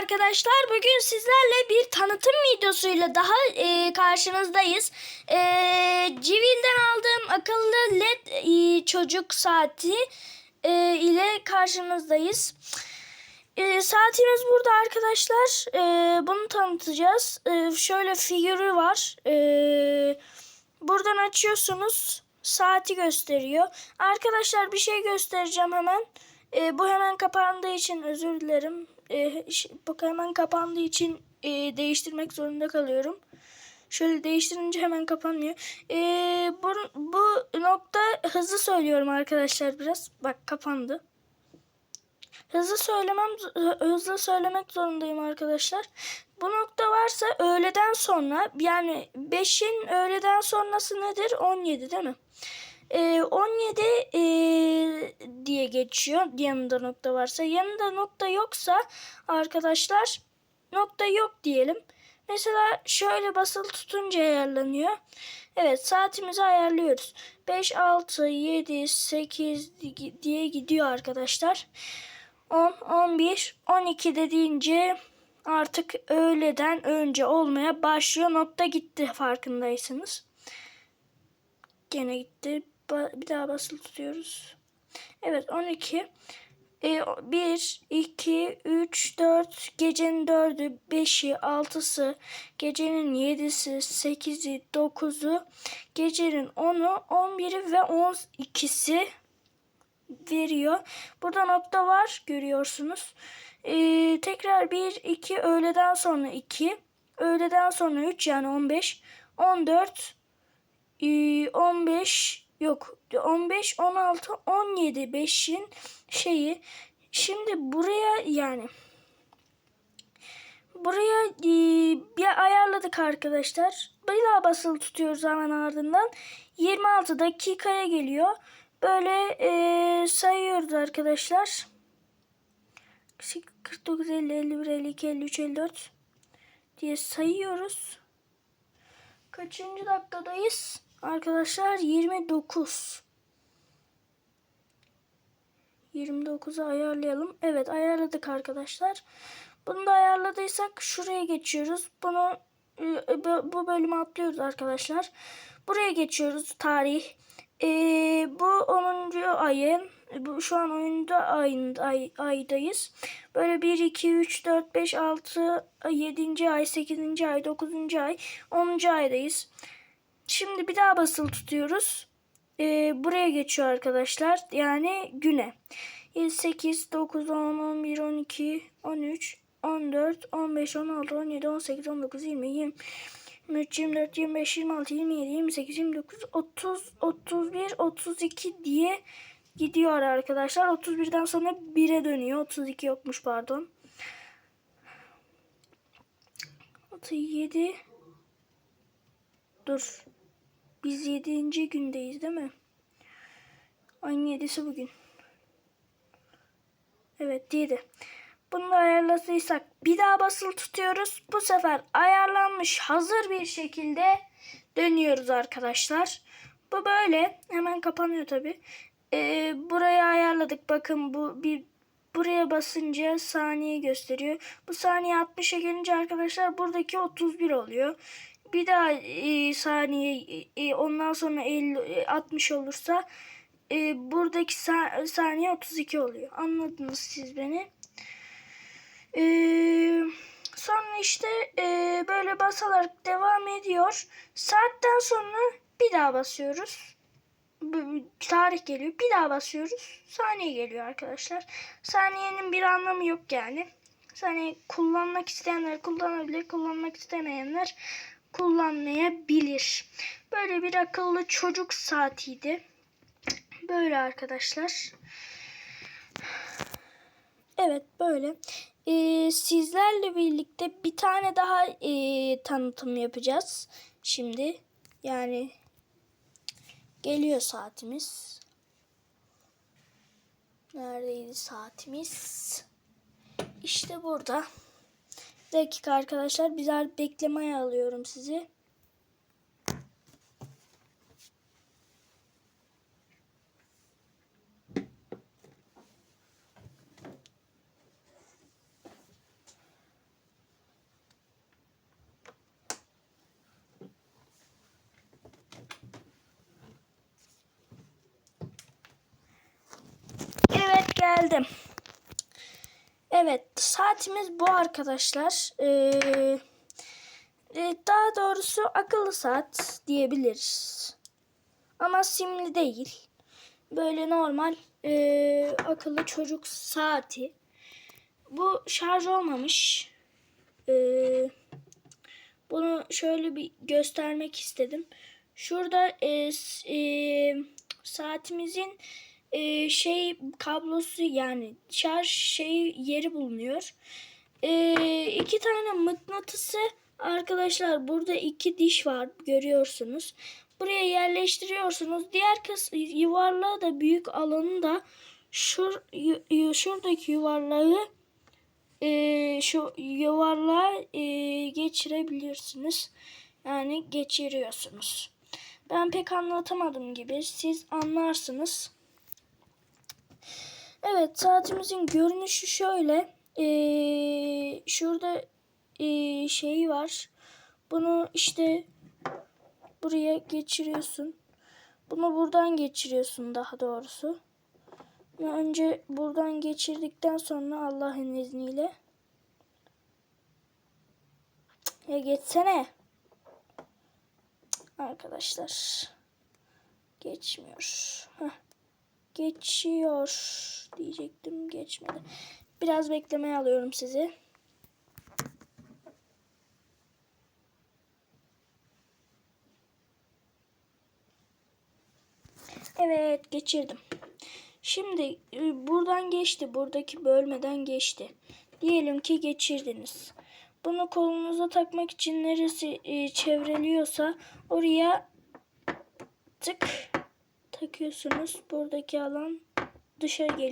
arkadaşlar. Bugün sizlerle bir tanıtım videosuyla daha e, karşınızdayız. E, Civil'den aldığım akıllı led e, çocuk saati e, ile karşınızdayız. E, saatimiz burada arkadaşlar. E, bunu tanıtacağız. E, şöyle figürü var. E, buradan açıyorsunuz. Saati gösteriyor. Arkadaşlar bir şey göstereceğim hemen. E, bu hemen kapandığı için özür dilerim. E, bu hemen kapandığı için e, değiştirmek zorunda kalıyorum. Şöyle değiştirince hemen kapanmıyor. E, bu, bu nokta hızlı söylüyorum arkadaşlar biraz. Bak kapandı. Hızlı söylemem hızlı söylemek zorundayım arkadaşlar. Bu nokta varsa öğleden sonra yani 5'in öğleden sonrası nedir? 17 değil mi? 17 ee, diye geçiyor yanında nokta varsa. Yanında nokta yoksa arkadaşlar nokta yok diyelim. Mesela şöyle basılı tutunca ayarlanıyor. Evet saatimizi ayarlıyoruz. 5, 6, 7, 8 diye gidiyor arkadaşlar. 10, 11, 12 dediğince artık öğleden önce olmaya başlıyor. Nokta gitti farkındaysanız. Gene gitti. Bir daha basılı tutuyoruz. Evet 12. E, 1, 2, 3, 4, gecenin 4'ü, 5'i, 6'sı, gecenin 7'si, 8'i, 9'u, gecenin 10'u, 11'i ve 12'si veriyor. Burada nokta var görüyorsunuz. Ee, tekrar 1, 2, öğleden sonra 2, öğleden sonra 3 yani 15, 14, ee, 15 yok 15, 16, 17 5'in şeyi. Şimdi buraya yani buraya ee, bir ayarladık arkadaşlar. Bir daha basılı tutuyoruz hemen ardından. 26 dakikaya geliyor. Böyle ee, sayıyoruz arkadaşlar. 49, 50, 51, 52, 53, 54 diye sayıyoruz. Kaçıncı dakikadayız? Arkadaşlar 29. 29'u ayarlayalım. Evet ayarladık arkadaşlar. Bunu da ayarladıysak şuraya geçiyoruz. Bunu e, bu bölümü atlıyoruz arkadaşlar. Buraya geçiyoruz tarih. Ee, bu 10. ayın bu şu an oyunda ayın, ay, aydayız. Böyle 1 2 3 4 5 6 7. ay, 8. ay, 9. ay, 10. aydayız. Şimdi bir daha basılı tutuyoruz. Ee, buraya geçiyor arkadaşlar. Yani güne. 7, 8, 9, 10, 11, 12, 13, 14, 15, 16, 17, 18, 19, 20, 20. 23, 24, 25, 26, 27, 28, 29, 30, 31, 32 diye gidiyor arkadaşlar. 31'den sonra 1'e dönüyor. 32 yokmuş pardon. 37 Dur. Biz 7. gündeyiz değil mi? Ayın 7'si bugün. Evet 7. Bunu ayarladıysak bir daha basılı tutuyoruz. Bu sefer ayarlanmış hazır bir şekilde dönüyoruz arkadaşlar. Bu böyle. Hemen kapanıyor tabi. Ee, buraya ayarladık. Bakın bu bir buraya basınca saniye gösteriyor. Bu saniye 60'a gelince arkadaşlar buradaki 31 oluyor. Bir daha e, saniye e, ondan sonra 50 e, 60 olursa e, buradaki sa- saniye 32 oluyor. Anladınız siz beni. Ee, sonra işte e, böyle basarak devam ediyor. Saatten sonra bir daha basıyoruz. Tarih geliyor. Bir daha basıyoruz. Saniye geliyor arkadaşlar. Saniyenin bir anlamı yok yani. Saniye kullanmak isteyenler kullanabilir. Kullanmak istemeyenler kullanmayabilir. Böyle bir akıllı çocuk saatiydi. Böyle arkadaşlar. Evet böyle. Ee, sizlerle birlikte bir tane daha ee, tanıtım yapacağız. Şimdi yani geliyor saatimiz. Neredeydi saatimiz? İşte burada dakika arkadaşlar. Birer beklemeye alıyorum sizi. Evet geldim. Evet saatimiz bu arkadaşlar. Ee, e, daha doğrusu akıllı saat diyebiliriz. Ama simli değil. Böyle normal e, akıllı çocuk saati. Bu şarj olmamış. Ee, bunu şöyle bir göstermek istedim. Şurada e, e, saatimizin e, şey kablosu yani şarj şey yeri bulunuyor. E, iki tane mıknatısı arkadaşlar burada iki diş var görüyorsunuz. Buraya yerleştiriyorsunuz. Diğer kız yuvarlağı da büyük alanı da şur, şuradaki yuvarlağı e, şu yuvarlağa e, geçirebilirsiniz. Yani geçiriyorsunuz. Ben pek anlatamadım gibi. Siz anlarsınız. Evet saatimizin görünüşü şöyle. Ee, şurada ee, şey var. Bunu işte buraya geçiriyorsun. Bunu buradan geçiriyorsun daha doğrusu. Önce buradan geçirdikten sonra Allah'ın izniyle. Ya geçsene. Arkadaşlar. Geçmiyor. Heh. Geçiyor diyecektim geçmedi. Biraz beklemeye alıyorum sizi. Evet geçirdim. Şimdi e, buradan geçti. Buradaki bölmeden geçti. Diyelim ki geçirdiniz. Bunu kolunuza takmak için neresi e, çevriliyorsa oraya tık takıyorsunuz. Buradaki alan dışarı geliyor.